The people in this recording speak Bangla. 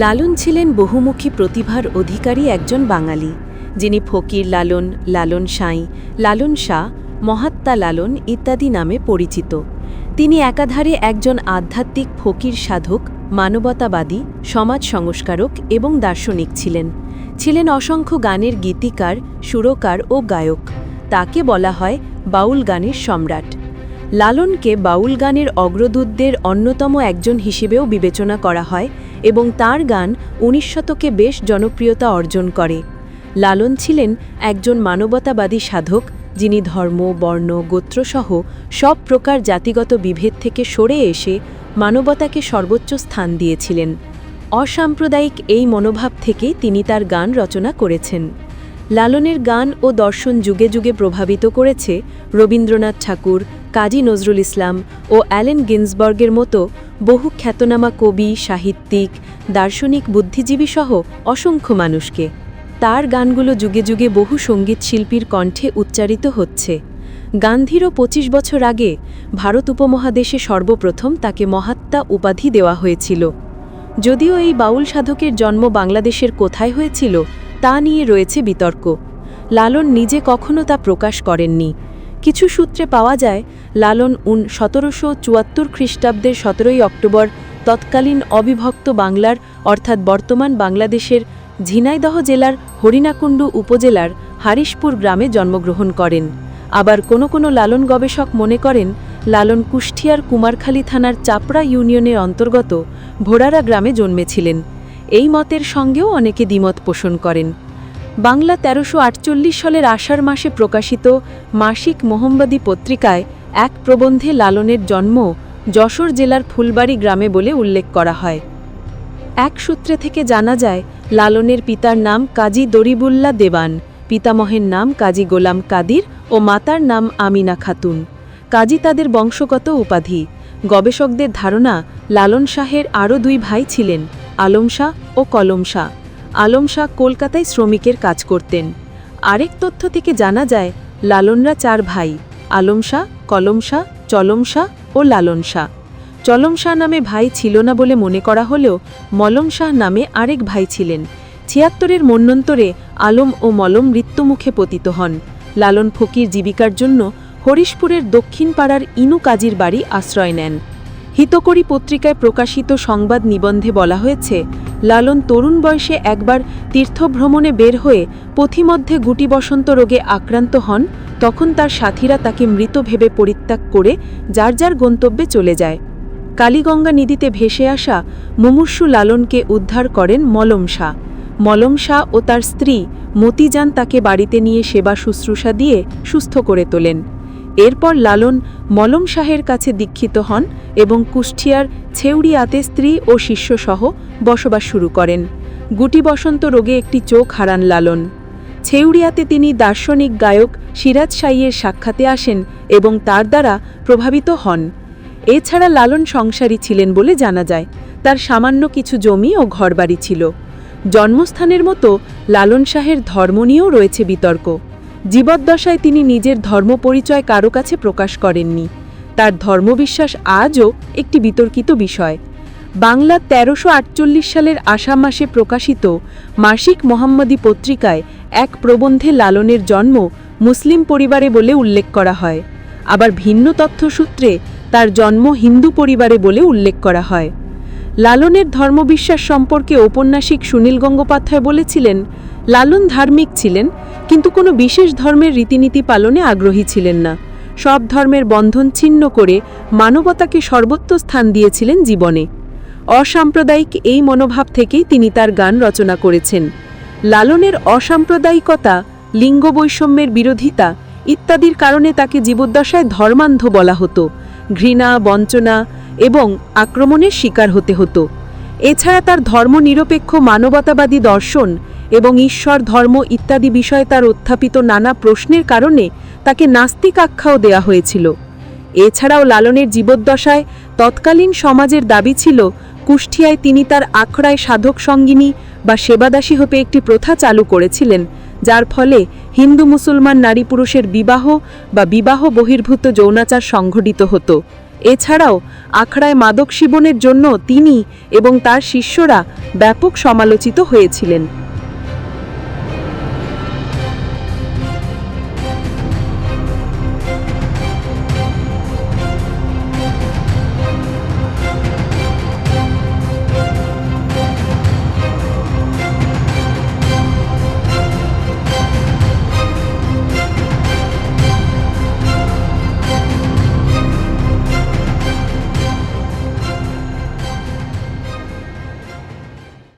লালন ছিলেন বহুমুখী প্রতিভার অধিকারী একজন বাঙালি, যিনি ফকির লালন লালন সাঁই, লালন শাহ, মহাত্মা লালন ইত্যাদি নামে পরিচিত। তিনি একাধারে একজন আধ্যাত্মিক ফকির সাধক, মানবতাবাদী, সমাজ সংস্কারক এবং দার্শনিক ছিলেন। ছিলেন অসংখ্য গানের গীতিকার, সুরকার ও গায়ক। তাকে বলা হয় বাউল গানের সম্রাট। লালনকে বাউল গানের অগ্রদূতদের অন্যতম একজন হিসেবেও বিবেচনা করা হয় এবং তার গান উনিশ শতকে বেশ জনপ্রিয়তা অর্জন করে। লালন ছিলেন একজন মানবতাবাদী সাধক, যিনি ধর্ম, বর্ণ, গোত্রসহ সব প্রকার জাতিগত বিভেদ থেকে সরে এসে মানবতাকে সর্বোচ্চ স্থান দিয়েছিলেন। অসাম্প্রদায়িক এই মনোভাব থেকেই তিনি তার গান রচনা করেছেন। লালনের গান ও দর্শন যুগে যুগে প্রভাবিত করেছে রবীন্দ্রনাথ ঠাকুর, কাজী নজরুল ইসলাম ও অ্যালেন গিন্সবর্গের মতো বহু খ্যাতনামা কবি, সাহিত্যিক, দার্শনিক, বুদ্ধিজীবী সহ অসংখ্য মানুষকে। তার গানগুলো যুগে যুগে বহু সংগীত শিল্পীর কণ্ঠে উচ্চারিত হচ্ছে। গান্ধীরও ২৫ বছর আগে ভারত উপমহাদেশে সর্বপ্রথম তাকে মহাত্মা উপাধি দেওয়া হয়েছিল। যদিও এই বাউল সাধকের জন্ম বাংলাদেশের কোথায় হয়েছিল, তা নিয়ে রয়েছে বিতর্ক। লালন নিজে কখনো তা প্রকাশ করেননি। কিছু সূত্রে পাওয়া যায়, লালন উন সতেরোশো চুয়াত্তর খ্রিস্টাব্দের সতেরোই অক্টোবর তৎকালীন অবিভক্ত বাংলার, অর্থাৎ বর্তমান বাংলাদেশের, ঝিনাইদহ জেলার হরিণাকুণ্ডু উপজেলার হারিশপুর গ্রামে জন্মগ্রহণ করেন। আবার কোনো কোনো লালন গবেষক মনে করেন, লালন কুষ্টিয়ার কুমারখালী থানার চাপড়া ইউনিয়নের অন্তর্গত ভোড়ারা গ্রামে জন্মেছিলেন। এই মতের সঙ্গেও অনেকে দ্বিমত পোষণ করেন। বাংলা তেরোশো সালের আষাঢ় মাসে প্রকাশিত মাসিক মোহাম্মদী পত্রিকায় এক প্রবন্ধে লালনের জন্ম যশোর জেলার ফুলবাড়ি গ্রামে বলে উল্লেখ করা হয়। এক সূত্রে থেকে জানা যায়, লালনের পিতার নাম কাজী দরিবুল্লা দেবান পিতামহের নাম কাজী গোলাম কাদির ও মাতার নাম আমিনা খাতুন। কাজী তাদের বংশগত উপাধি। গবেষকদের ধারণা, লালন শাহের আরও দুই ভাই ছিলেন, আলম শাহ ও কলম শাহ। আলম শাহ কলকাতায় শ্রমিকের কাজ করতেন। আরেক তথ্য থেকে জানা যায়, লালনরা চার ভাই, আলম শাহ, কলম শাহ, চলম শাহ ও লালন শাহ। চলম শাহ নামে ভাই ছিল না বলে মনে করা হলেও মলম শাহ নামে আরেক ভাই ছিলেন। ছিয়াত্তরের মন্যন্তরে আলম ও মলম মৃত্যুমুখে পতিত হন। লালন ফকির জীবিকার জন্য হরিশপুরের দক্ষিণ পাড়ার ইনু কাজীর বাড়ি আশ্রয় নেন। হিতকরী পত্রিকায় প্রকাশিত সংবাদ নিবন্ধে বলা হয়েছে, লালন তরুণ বয়সে একবার তীর্থভ্রমণে বের হয়ে পথিমধ্যে গুটি বসন্ত রোগে আক্রান্ত হন, তখন তার সাথীরা তাকে মৃত ভেবে পরিত্যাগ করে যার যার গন্তব্যে চলে যায়। কালীগঙ্গা নদীতে ভেসে আসা মুমূর্ষু লালনকে উদ্ধার করেন মলম শাহ। মলম শাহ ও তার স্ত্রী মতিজান তাকে বাড়িতে নিয়ে সেবা শুশ্রূষা দিয়ে সুস্থ করে তোলেন। এরপর লালন মলম শাহের কাছে দীক্ষিত হন এবং কুষ্টিয়ার ছেউড়িয়াতে স্ত্রী ও শিষ্যসহ বসবাস শুরু করেন। গুটি বসন্ত রোগে একটি চোখ হারান লালন। ছেউড়িয়াতে তিনি দার্শনিক গায়ক সিরাজ সাইয়ের সাক্ষাতে আসেন এবং তার দ্বারা প্রভাবিত হন। এছাড়া লালন সংসারী ছিলেন বলে জানা যায়। তার সামান্য কিছু জমি ও ঘরবাড়ি ছিল। জন্মস্থানের মতো লালন শাহের ধর্ম নিয়েও রয়েছে বিতর্ক। জীবদ্দশায় তিনি নিজের ধর্ম পরিচয় কারও কাছে প্রকাশ করেননি। তার ধর্মবিশ্বাস আজও একটি বিতর্কিত বিষয়। বাংলা তেরোশো সালের আসাম মাসে প্রকাশিত মাসিক মোহাম্মদী পত্রিকায় এক প্রবন্ধে লালনের জন্ম মুসলিম পরিবারে বলে উল্লেখ করা হয়। আবার ভিন্ন তথ্যসূত্রে তার জন্ম হিন্দু পরিবারে বলে উল্লেখ করা হয়। লালনের ধর্মবিশ্বাস সম্পর্কে ঔপন্যাসিক সুনীল গঙ্গোপাধ্যায় বলেছিলেন লালন ধার্মিক ছিলেন, কিন্তু কোনো বিশেষ ধর্মের রীতিনীতি পালনে আগ্রহী ছিলেন না। সব ধর্মের বন্ধন ছিন্ন করে মানবতাকে সর্বোচ্চ স্থান দিয়েছিলেন জীবনে। অসাম্প্রদায়িক এই মনোভাব থেকেই তিনি তার গান রচনা করেছেন। লালনের অসাম্প্রদায়িকতা লিঙ্গ বৈষম্যের বিরোধিতা ইত্যাদির কারণে তাকে জীবদ্দশায় ধর্মান্ধ বলা হতো। ঘৃণা, বঞ্চনা এবং আক্রমণের শিকার হতে হতো। এছাড়া তার ধর্মনিরপেক্ষ মানবতাবাদী দর্শন এবং ঈশ্বর, ধর্ম ইত্যাদি বিষয়ে তার উত্থাপিত নানা প্রশ্নের কারণে তাকে নাস্তিক আখ্যাও দেয়া হয়েছিল। এছাড়াও লালনের জীবদ্দশায় তৎকালীন সমাজের দাবি ছিল কুষ্টিয়ায় তিনি তার আখড়ায় সাধক সঙ্গিনী বা সেবাদাসী হতে একটি প্রথা চালু করেছিলেন, যার ফলে হিন্দু মুসলমান নারী পুরুষের বিবাহ বা বিবাহ বহির্ভূত যৌনাচার সংঘটিত হতো। এছাড়াও আখড়ায় মাদক সেবনের জন্য তিনি এবং তার শিষ্যরা ব্যাপক সমালোচিত হয়েছিলেন।